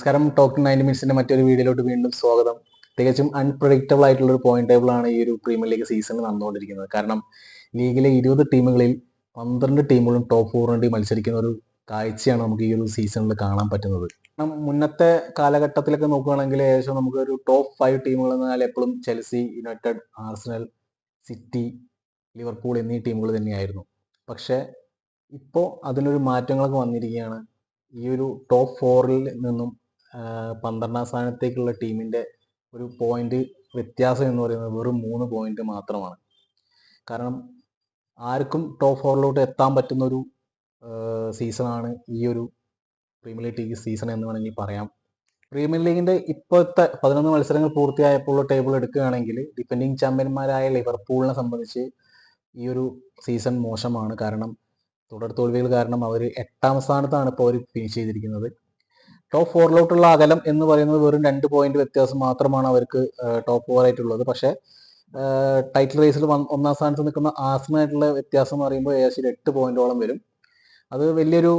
നമസ്കാരം. Talk ninety മിനിറ്റ്സിന്റെ മറ്റൊരു വീഡിയോയിലോട്ട് വീണ്ടും സ്വാഗതം. തികച്ചും അൺപ്രഡിക്റ്റബിൾ ആയിട്ടുള്ള ഒരു പോയിന്റ് ടേബിൾ ആണ് ഈ ഒരു പ്രീമിയർ ലീഗ് സീസണിൽ നടന്നുകൊണ്ടിരിക്കുന്നത്. കാരണം ലീഗിലെ ഇരുപത് ടീമുകളിൽ പന്ത്രണ്ട് ടീമുകളും ടോപ്പ് ഫോറിന് വേണ്ടി മത്സരിക്കുന്ന ഒരു കാഴ്ചയാണ് നമുക്ക് ഈ ഒരു സീസണിൽ കാണാൻ പറ്റുന്നത്. കാരണം മുന്നത്തെ കാലഘട്ടത്തിലൊക്കെ നോക്കുകയാണെങ്കിൽ ഏകദേശം നമുക്ക് ഒരു ടോപ്പ് ഫൈവ് ടീമുകൾ എന്നാൽ എപ്പോഴും Chelsea United Arsenal City Liverpool എന്നീ ടീമുകൾ തന്നെയായിരുന്നു. പക്ഷേ ഇപ്പോൾ അതിനൊരു മാറ്റങ്ങളൊക്കെ വന്നിരിക്കുകയാണ്. ഈ ഒരു ടോപ്പ് ഫോറിൽ നിന്നും പന്ത്രണ്ടാം സ്ഥാനത്തേക്കുള്ള ടീമിന്റെ ഒരു പോയിന്റ് വ്യത്യാസം എന്ന് പറയുന്നത് വെറും മൂന്ന് പോയിന്റ് മാത്രമാണ്. കാരണം ആർക്കും ടോപ്പ് ഫോറിലോട്ട് എത്താൻ പറ്റുന്ന ഒരു സീസണാണ് ഈ ഒരു പ്രീമിയർ ലീഗ് സീസൺ എന്ന് വേണമെങ്കിൽ പറയാം. പ്രീമിയർ ലീഗിന്റെ ഇപ്പോഴത്തെ പതിനൊന്ന് മത്സരങ്ങൾ പൂർത്തിയായപ്പോൾ ടേബിൾ എടുക്കുകയാണെങ്കിൽ ഡിപ്പെൻഡിങ് ചാമ്പ്യന്മാരായ ലിവർപൂളിനെ സംബന്ധിച്ച് ഈ ഒരു സീസൺ മോശമാണ്. കാരണം തുടർ തോൽവികൾ കാരണം അവർ എട്ടാം സ്ഥാനത്താണ് ഇപ്പോൾ അവർ ഫിനിഷ് ചെയ്തിരിക്കുന്നത്. ടോപ്പ് ഫോറിലോട്ടുള്ള അകലം എന്ന് പറയുന്നത് വെറും രണ്ട് പോയിന്റ് വ്യത്യാസം മാത്രമാണ് അവർക്ക് ടോപ്പ് ഫോർ ആയിട്ടുള്ളത്. പക്ഷേ ടൈറ്റിൽ റേസിൽ ഒന്നാം സ്ഥാനത്ത് നിൽക്കുന്ന ആസ്മയായിട്ടുള്ള വ്യത്യാസം എന്ന് പറയുമ്പോൾ ഏകദേശം എട്ട് പോയിന്റോളം വരും. അത് വലിയൊരു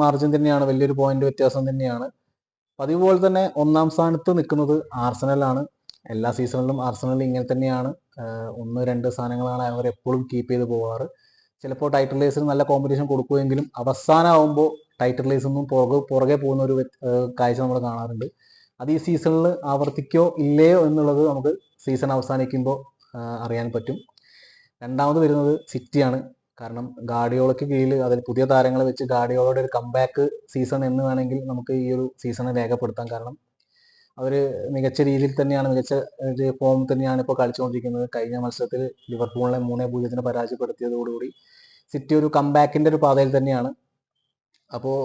മാർജിൻ തന്നെയാണ് വലിയൊരു പോയിന്റ് വ്യത്യാസം തന്നെയാണ്. പതിവ് പോലെ തന്നെ ഒന്നാം സ്ഥാനത്ത് നിൽക്കുന്നത് ആർസണലാണ് എല്ലാ സീസണിലും ആർസണൽ ഇങ്ങനെ തന്നെയാണ്. ഒന്ന് രണ്ട് സ്ഥാനങ്ങളാണ് അവർ എപ്പോഴും കീപ്പ് ചെയ്ത് പോകാറ് ചിലപ്പോൾ ടൈറ്റിൽ റേസിൽ നല്ല കോമ്പറ്റീഷൻ കൊടുക്കുമെങ്കിലും അവസാനമാകുമ്പോൾ ടൈറ്റിൽ റേസ് ഒന്നും പുറകെ പുറകെ പോകുന്ന ഒരു കാഴ്ച നമ്മൾ കാണാറുണ്ട്. അത് ഈ സീസണിൽ ആവർത്തിക്കോ ഇല്ലയോ എന്നുള്ളത് നമുക്ക് സീസൺ അവസാനിക്കുമ്പോൾ അറിയാൻ പറ്റും. രണ്ടാമത് വരുന്നത് സിറ്റിയാണ്. കാരണം ഗാഡിയോളയ്ക്ക് കീഴിൽ അതിൽ പുതിയ താരങ്ങളെ വെച്ച് ഗാഡിയോളയുടെ ഒരു കംബാക്ക് സീസൺ എന്ന് വേണമെങ്കിൽ നമുക്ക് ഈ ഒരു സീസണെ രേഖപ്പെടുത്താം. കാരണം അവർ മികച്ച രീതിയിൽ തന്നെയാണ് മികച്ച ഒരു ഫോം തന്നെയാണ് ഇപ്പോൾ കളിച്ചുകൊണ്ടിരിക്കുന്നത്. കഴിഞ്ഞ മത്സരത്തിൽ ലിവർപൂളിനെ മൂന്നേ പൂജ്യത്തിന് പരാജയപ്പെടുത്തിയതോടുകൂടി സിറ്റി ഒരു കംബാക്കിന്റെ ഒരു പാതയിൽ തന്നെയാണ്. അപ്പോൾ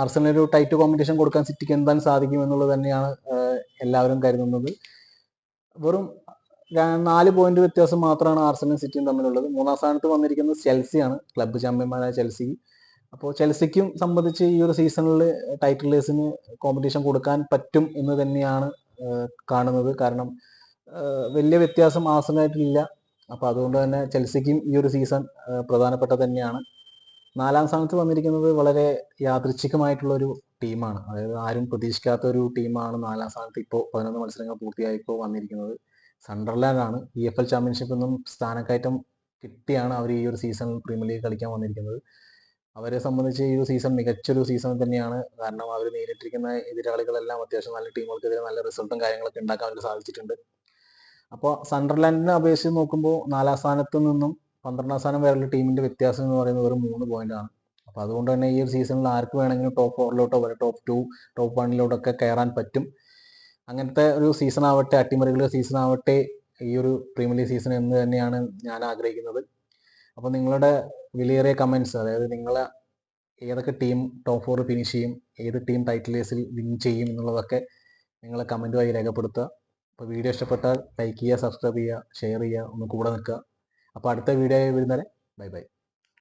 ആർസണൽ ഒരു ടൈറ്റ് കോമ്പറ്റീഷൻ കൊടുക്കാൻ സിറ്റിക്ക് എന്താൻ സാധിക്കും എന്നുള്ളത് തന്നെയാണ് എല്ലാവരും കരുതുന്നത്. വെറും നാല് പോയിന്റ് വ്യത്യാസം മാത്രമാണ് ആർസണലും സിറ്റിയും തമ്മിലുള്ളത്. മൂന്നാം സ്ഥാനത്ത് വന്നിരിക്കുന്നത് ചെൽസിയാണ് ക്ലബ്ബ് ചാമ്പ്യന്മാരായ ചെൽസി. അപ്പോൾ ചെൽസിക്കും സംബന്ധിച്ച് ഈ ഒരു സീസണിൽ ടൈറ്റിൽ റേസിന് കോമ്പറ്റീഷൻ കൊടുക്കാൻ പറ്റും എന്ന് തന്നെയാണ് കാണുന്നത്. കാരണം വലിയ വ്യത്യാസം ആസനായിട്ടില്ല അപ്പോൾ അതുകൊണ്ട് തന്നെ ചെൽസിക്കും ഈ ഒരു സീസൺ പ്രധാനപ്പെട്ട തന്നെയാണ്. നാലാം സ്ഥാനത്ത് വന്നിരിക്കുന്നത് വളരെ യാദൃച്ഛികമായിട്ടുള്ള ഒരു ടീമാണ്. അതായത് ആരും പ്രതീക്ഷിക്കാത്ത ഒരു ടീമാണ് നാലാം സ്ഥാനത്ത് ഇപ്പോൾ പതിനൊന്ന് മത്സരങ്ങൾ പൂർത്തിയായപ്പോൾ വന്നിരിക്കുന്നത്. സണ്ടർലാൻഡ് ആണ്. ഇ എഫ് എൽ ചാമ്പ്യൻഷിപ്പിൽ നിന്നും സ്ഥാനക്കയറ്റം കിട്ടിയാണ് അവർ ഈ ഒരു സീസൺ പ്രീമിയർ ലീഗ് കളിക്കാൻ വന്നിരിക്കുന്നത്. അവരെ സംബന്ധിച്ച് ഈ ഒരു സീസൺ മികച്ചൊരു സീസൺ തന്നെയാണ്. കാരണം അവർ നേരിട്ടിരിക്കുന്ന എതിരാളികളെല്ലാം അത്യാവശ്യം നല്ല ടീമുകൾക്കെതിരെ നല്ല റിസൾട്ടും കാര്യങ്ങളൊക്കെ ഉണ്ടാക്കാൻ അവർക്ക് സാധിച്ചിട്ടുണ്ട്. അപ്പോൾ സണ്ടർലാൻഡിനെ അപേക്ഷിച്ച് നോക്കുമ്പോൾ നാലാം സ്ഥാനത്ത് നിന്നും പന്ത്രണ്ടാം സ്ഥാനം വരെയുള്ള ടീമിന്റെ വ്യത്യാസം എന്ന് പറയുന്നത് വെറും മൂന്ന് പോയിന്റ് ആണ്. അപ്പോൾ അതുകൊണ്ട് തന്നെ ഈ ഒരു സീസണിൽ ആർക്ക് വേണമെങ്കിലും ടോപ്പ് ഫോറിലോട്ടോ വരെ ടോപ്പ് ടു ടോപ്പ് വണ്ണിലോട്ടൊക്കെ കയറാൻ പറ്റും. അങ്ങനത്തെ ഒരു സീസൺ ആവട്ടെ അട്ടിമറികളുടെ സീസൺ ആവട്ടെ ഈ ഒരു പ്രീമിയർ ലീഗ് സീസൺ എന്ന് തന്നെയാണ് ഞാൻ ആഗ്രഹിക്കുന്നത്. അപ്പോൾ നിങ്ങളുടെ വിലയേറിയ കമൻസ് അതായത് നിങ്ങളെ ഏതൊക്കെ ടീം ടോപ്പ് ഫോർ ഫിനിഷ് ചെയ്യും ഏത് ടീം ടൈറ്റിൽ റേസിൽ വിൻ ചെയ്യും എന്നുള്ളതൊക്കെ നിങ്ങൾ കമന്റുമായി രേഖപ്പെടുത്തുക. അപ്പോൾ വീഡിയോ ഇഷ്ടപ്പെട്ടാൽ ലൈക്ക് ചെയ്യുക സബ്സ്ക്രൈബ് ചെയ്യുക ഷെയർ ചെയ്യുക ഒന്ന് കൂടെ നിൽക്കുക. അപ്പോൾ അടുത്ത വീഡിയോ വരുന്നവരെ ബൈ ബൈ